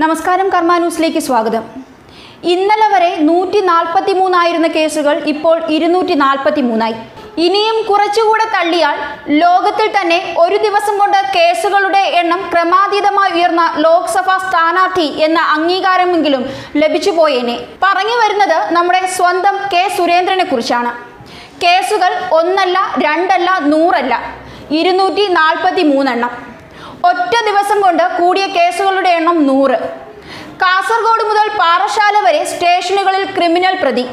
നമസ്കാരം കർമ്മ ന്യൂസിലേക്ക് സ്വാഗതം. ഇന്നലെ വരെ നൂറ്റി നാൽപ്പത്തി മൂന്നായിരുന്ന കേസുകൾ ഇപ്പോൾ ഇരുന്നൂറ്റി നാൽപ്പത്തി മൂന്നായി ഇനിയും കുറച്ചുകൂടെ തള്ളിയാൽ ലോകത്തിൽ തന്നെ ഒരു ദിവസം കൊണ്ട് കേസുകളുടെ എണ്ണം ക്രമാതീതമായി ഉയർന്ന ലോക്സഭാ സ്ഥാനാർത്ഥി എന്ന അംഗീകാരമെങ്കിലും ലഭിച്ചു പോയേനെ. പറഞ്ഞു വരുന്നത് നമ്മുടെ സ്വന്തം കെ സുരേന്ദ്രനെ കുറിച്ചാണ്. കേസുകൾ ഒന്നല്ല രണ്ടല്ല നൂറല്ല. ഇരുന്നൂറ്റി നാൽപ്പത്തി മൂന്നെണ്ണം ഒറ്റ ദിവസം കൊണ്ട് കൂടിയ കേസുകളുടെ എണ്ണം നൂറ്. കാസർഗോഡ് മുതൽ പാറശാല വരെ സ്റ്റേഷനുകളിൽ ക്രിമിനൽ പ്രതി.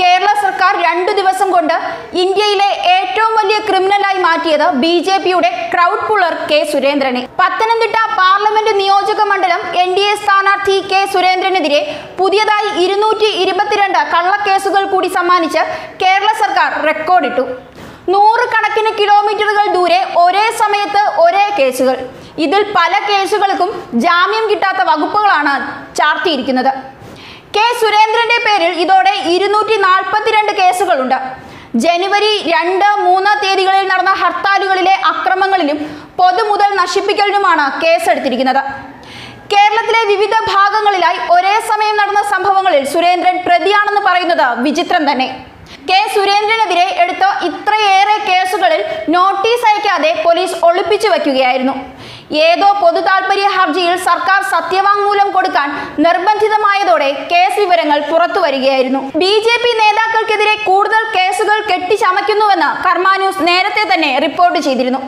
കേരള സർക്കാർ രണ്ടു ദിവസം കൊണ്ട് ഇന്ത്യയിലെ ഏറ്റവും വലിയ ക്രിമിനലായി മാറ്റിയത് ബി ജെ പിയുടെ ക്രൗഡ് പുളർ കെ സുരേന്ദ്രനെ. പത്തനംതിട്ട പാർലമെന്റ് നിയോജക മണ്ഡലം എൻ ഡി എ സ്ഥാനാർത്ഥി കെ സുരേന്ദ്രനെതിരെ പുതിയതായി ഇരുന്നൂറ്റി ഇരുപത്തിരണ്ട് കള്ളക്കേസുകൾ കൂടി സമ്മാനിച്ച് കേരള സർക്കാർ റെക്കോർഡിട്ടു. നൂറുകണക്കിന് കിലോമീറ്ററുകൾ ദൂരെ ഒരേ സമയത്ത് ഒരേ കേസുകൾ. ഇതിൽ പല കേസുകൾക്കും ജാമ്യം കിട്ടാത്ത വകുപ്പുകളാണ് ചാർത്തിയിരിക്കുന്നത്. കെ സുരേന്ദ്രന്റെ പേരിൽ ഇതോടെ ഇരുന്നൂറ്റി നാൽപ്പത്തിരണ്ട് കേസുകളുണ്ട്. ജനുവരി രണ്ട് മൂന്ന് തീയതികളിൽ നടന്ന ഹർത്താലുകളിലെ അക്രമങ്ങളിലും പൊതുമുതൽ നശിപ്പിക്കലിനുമാണ് കേസെടുത്തിരിക്കുന്നത്. കേരളത്തിലെ വിവിധ ഭാഗങ്ങളിലായി ഒരേ സമയം നടന്ന സംഭവങ്ങളിൽ സുരേന്ദ്രൻ പ്രതിയാണെന്ന് പറയുന്നത് വിചിത്രം തന്നെ. കെ സുരേന്ദ്രനെതിരെ എടുത്ത ഇത്രയേറെ കേസുകളിൽ നോട്ടീസ് അയക്കാതെ പോലീസ് ഒളിപ്പിച്ചു വയ്ക്കുകയായിരുന്നു. ഏതോ പൊതു താൽപര്യ ഹർജിയിൽ സർക്കാർ സത്യവാങ്മൂലം കൊടുക്കാൻ നിർബന്ധിതമായതോടെ കേസ് വിവരങ്ങൾ പുറത്തു വരികയായിരുന്നു. ബി ജെ പി നേതാക്കൾക്കെതിരെ കൂടുതൽ കേസുകൾ കെട്ടിച്ചമയ്ക്കുന്നുവെന്ന് കർമാന്യൂസ് നേരത്തെ തന്നെ റിപ്പോർട്ട് ചെയ്തിരുന്നു.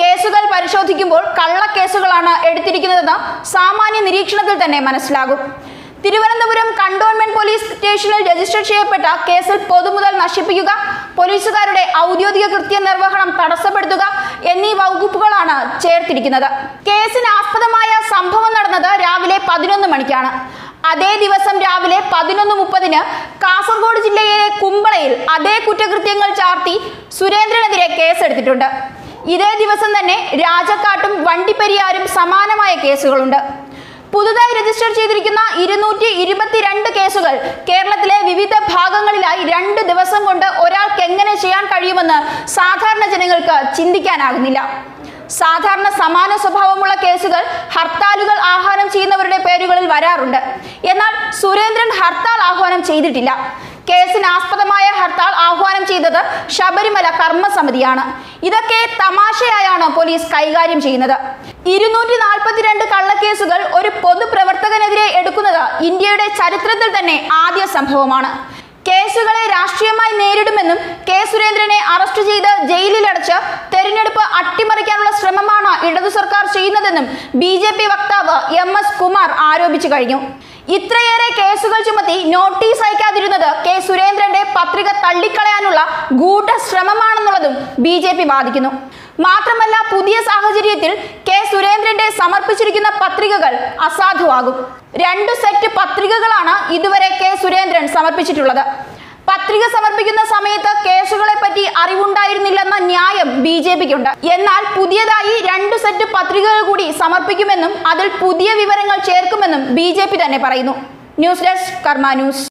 കേസുകൾ പരിശോധിക്കുമ്പോൾ കള്ളക്കേസുകളാണ് എടുത്തിരിക്കുന്നതെന്ന് സാമാന്യ നിരീക്ഷണത്തിൽ തന്നെ മനസ്സിലാകും. തിരുവനന്തപുരം കണ്ടോൺമെന്റ് പോലീസ് സ്റ്റേഷനിൽ രജിസ്റ്റർ ചെയ്യപ്പെട്ട കേസിൽ പൊതുമുതൽ നശിപ്പിക്കുക പോലീസുകാരുടെ ഔദ്യോഗിക കൃത്യ നിർവഹണം തടസ്സപ്പെടുത്തുക എന്നീ വകുപ്പുകളാണ് ചേർത്തിരിക്കുന്നത്. കേസിന് ആസ്പദമായ സംഭവം നടന്നത് രാവിലെ പതിനൊന്ന് മണിക്കാണ്. അതേ ദിവസം രാവിലെ പതിനൊന്ന് മുപ്പതിന് കാസർഗോഡ് ജില്ലയിലെ കുമ്പളയിൽ അതേ കുറ്റകൃത്യങ്ങൾ ചാർത്തി സുരേന്ദ്രനെതിരെ കേസെടുത്തിട്ടുണ്ട്. ഇതേ ദിവസം തന്നെ രാജക്കാട്ടും വണ്ടിപ്പെരിയാരും സമാനമായ കേസുകളുണ്ട്. പുതുതായി രജിസ്റ്റർ ചെയ്തിരിക്കുന്ന ഇരുന്നൂറ്റി ഇരുപത്തിരണ്ട് കേസുകൾ കേരളത്തിലെ വിവിധ ഭാഗങ്ങളിലായി രണ്ട് ദിവസം കൊണ്ട് ഒരാൾക്ക് എങ്ങനെ ചെയ്യാൻ കഴിയുമെന്ന് സാധാരണ ജനങ്ങൾക്ക് ചിന്തിക്കാനാകുന്നില്ല. സാധാരണ സമാന സ്വഭാവമുള്ള കേസുകൾ ഹർത്താലുകൾ ആഹ്വാനം ചെയ്യുന്നവരുടെ പേരുകളിൽ വരാറുണ്ട്. എന്നാൽ സുരേന്ദ്രൻ ഹർത്താൽ ആഹ്വാനം ചെയ്തിട്ടില്ല. കേസിന് ആസ്പദമായ ഹർത്താൽ ആഹ്വാനം ചെയ്തത് ശബരിമല കർമ്മസമിതിയാണ്. ഇതൊക്കെ തമാശയായാണ് പോലീസ് കൈകാര്യം ചെയ്യുന്നത്. ഇരുന്നൂറ്റി നാൽപ്പത്തിരണ്ട് കള്ളക്കേസുകൾ ഒരു പൊതുപ്രവർത്തകനെതിരെ എടുക്കുന്നത് ഇന്ത്യയുടെ ചരിത്രത്തിൽ തന്നെ ആദ്യ സംഭവമാണ്. കേസുകളെ രാഷ്ട്രീയമായി നേരിടുമെന്നും കെ സുരേന്ദ്രനെ അറസ്റ്റ് ചെയ്ത് ജയിലിലടച്ച് തെരഞ്ഞെടുപ്പ് അട്ടിമറിക്കാനുള്ള ശ്രമമാണ് ഇടതു സർക്കാർ ചെയ്യുന്നതെന്നും ബി വക്താവ് എം എസ് കുമാർ ആരോപിച്ചു കഴിഞ്ഞു. ഇത്രയേറെ കേസുകൾ ചുമത്തി നോട്ടീസ് അയക്കാതിരുന്നത് കെ സുരേന്ദ്രന്റെ പത്രിക തള്ളിക്കളയാനുള്ള ഗൂഢശ്രമമാണെന്നുള്ളതും ബി ജെ പി വാദിക്കുന്നു. മാത്രമല്ല പുതിയ സാഹചര്യത്തിൽ കെ സുരേന്ദ്രന്റെ സമർപ്പിച്ചിരിക്കുന്ന പത്രികകൾ അസാധുവാകും. രണ്ടു സെറ്റ് പത്രികകളാണ് ഇതുവരെ കെ സുരേന്ദ്രൻ സമർപ്പിച്ചിട്ടുള്ളത്. പത്രിക സമർപ്പിക്കുന്ന സമയത്ത് കേസുകളെ പറ്റി അറിവുണ്ടായിരുന്നില്ലെന്ന ന്യായം ബി ജെ പിക്കുണ്ട്. എന്നാൽ പുതിയതായി രണ്ട് സെറ്റ് പത്രികകൾ കൂടി സമർപ്പിക്കുമെന്നും അതിൽ പുതിയ വിവരങ്ങൾ ചേർക്കുമെന്നും ബി തന്നെ പറയുന്നു. News desk Karma News.